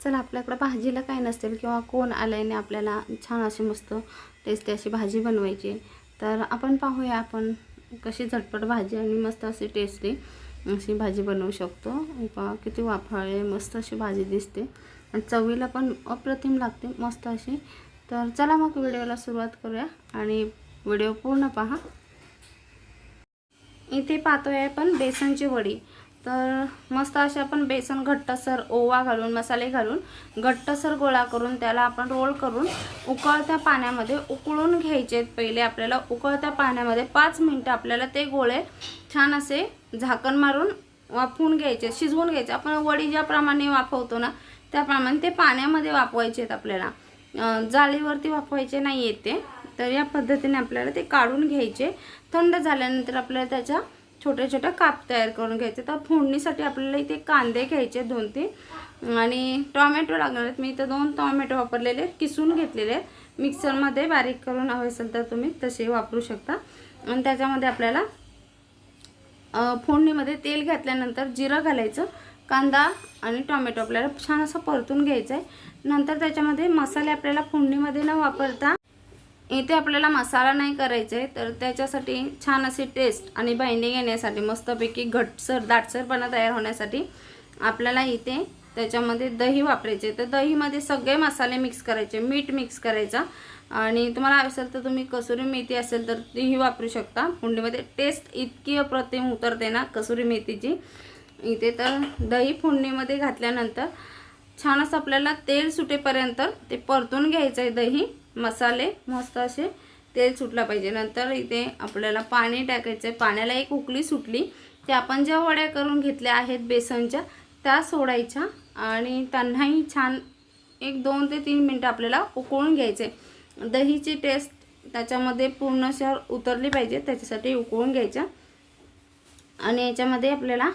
चला आपल्याकडं भाजीला काय नसेल किंवा कोण आल्याने आपल्याला छान अशी मस्त टेस्टी अशी भाजी बनवायची तर आपण पाहूया आपण कशी झटपट भाजी आणि मस्त अशी टेस्टी अशी भाजी बनवू शकतो. पहा किती वाफाळे मस्त अशी भाजी दिसते. आणि चवीला पण अप्रतिम लागते मस्त अशी. तर चला मग व्हिडिओला सुरुवात करूया आणि व्हिडिओ पूर्ण पहा. इथे पाहतोय आपण बेसनची वडी. तर मस्त असे आपण बेसन घट्टसर ओवा घालून मसाले घालून घट्टसर गोळा करून त्याला आपण रोल करून उकळत्या पाण्यामध्ये उकळून घ्यायचे. पहिले आपल्याला उकळत्या पाण्यामध्ये पाच मिनटं आपल्याला ते गोळे छान असे झाकण मारून वाफवून घ्यायचे शिजवून घ्यायचे. आपण वडी ज्याप्रमाणे वाफवतो ना त्याप्रमाणे ते पाण्यामध्ये वाफवायचे आहेत आपल्याला. जाळीवरती वाफवायचे नाही आहेत ते तर या पद्धतीने आपल्याला ते काढून घ्यायचे. थंड झाल्यानंतर आपल्याला त्याच्या छोट्या छोट्या काप तयार करून घ्यायचे. तर फोडणीसाठी आपल्याला इथे कांदे घ्यायचे दोन तीन आणि टॉमॅटो लागणार आहेत. मी इथं दोन टॉमॅटो वापरलेले किसून घेतलेले आहेत. मिक्सरमध्ये बारीक करून हवे असेल तर तुम्ही तसे वापरू शकता. आणि त्याच्यामध्ये आपल्याला फोडणीमध्ये तेल घातल्यानंतर जिरं घालायचं. कांदा आणि टोमॅटो आपल्याला छान असं परतून घ्यायचं आहे नंतर त्याच्यामध्ये मसाले आपल्याला फोडणीमध्ये न वापरता इथे आपल्याला मसाला नाही करायचा आहे तर त्याच्यासाठी छान अशी टेस्ट आणि बाइंडिंग येण्यासाठी मस्तपैकी घटसर दाटसरपणा तयार होण्यासाठी आपल्याला इथे त्याच्यामध्ये दही वापरायचे तर दहीमध्ये सगळे मसाले मिक्स करायचे मीठ मिक्स करायचा. आणि तुम्हाला असेल तर तुम्ही कसुरी मेथी असेल तर तीही वापरू शकता. फोडणीमध्ये टेस्ट इतकी अप्रतिम उतरते ना कसुरी मेथीची. इथे तर दही फोडणीमध्ये घातल्यानंतर छान असं आपल्याला तेल सुटेपर्यंत ते परतून घ्यायचं आहे दही. मसाले मस्त असे तेल सुटलं पाहिजे. नंतर इथे आपल्याला पाणी टाकायचं आहे पाण्याला एक उकळी सुटली. ते आपण ज्या वड्या करून घेतल्या आहेत बेसनच्या त्या सोडायच्या आणि त्यांनाही छान एक दोन ते तीन मिनटं आपल्याला उकळून घ्यायचे दहीची टेस्ट त्याच्यामध्ये पूर्णशा उतरली पाहिजे. त्याच्यासाठी उकळून घ्यायच्या. आणि याच्यामध्ये आपल्याला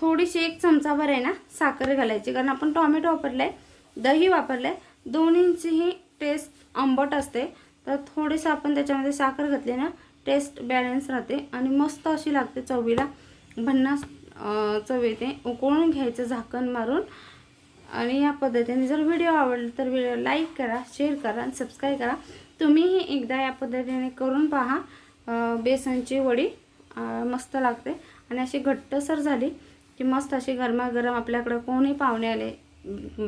थोडीशी एक चमचाभर आहे ना साखर घालायची. कारण आपण टॉमॅटो वापरलं आहे दही वापरलं आहे दोन्हींचीही टेस्ट आंबट असते तर थोडीसं आपण त्याच्यामध्ये साखर घातली ना टेस्ट बॅलन्स राहते आणि मस्त अशी लागते चवीला. भन्नास चव येते. उकळून घ्यायचं झाकण मारून. आणि या पद्धतीने जर व्हिडिओ आवडला तर व्हिडिओ लाईक करा शेअर करा आणि सबस्क्राईब करा. तुम्हीही एकदा या पद्धतीने करून पहा. बेसनची वडी मस्त लागते. आणि अशी घट्टसर झाली की मस्त अशी गरमागरम आपल्याकडं कोणी पाहुणे आले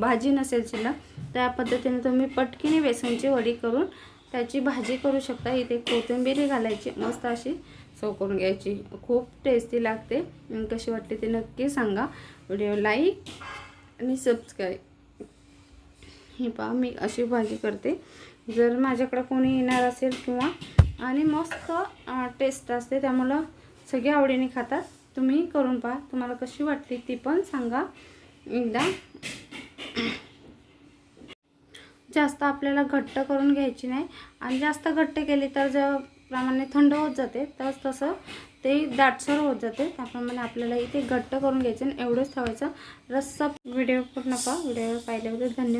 भाजी नसेल शिल्लक त्या पद्धतीने तुम्ही पटकीने बेसनची वडी करून त्याची भाजी करू शकता. इथे कोथिंबीरी घालायची मस्त अशी सव करून घ्यायची. खूप टेस्टी लागते. कशी वाटली ते नक्की सांगा. व्हिडिओ लाईक आणि सबस्क्राईब हे पहा मी अशी भाजी करते. जर माझ्याकडं कोणी येणार असेल किंवा आणि मस्त टेस्ट असते त्यामुळं सगळे आवडीने खातात. तुम्ही करून पहा. तुम्हाला कशी वाटली ती पण सांगा. एकदा जास्त आपल्याला घट्ट करून घ्यायची नाही. आणि जास्त घट्ट केली तर ज्याप्रमाणे प्रमाणे थंड होत जाते तस तसं ते दाटसर होत जाते. त्याप्रमाणे आपल्याला इथे घट्ट करून घ्यायचं आणि एवढंच ठेवायचं. रस्सा व्हिडिओ पूर्ण पहा व्हिडिओ पाहिल्याबद्दल धन्यवाद.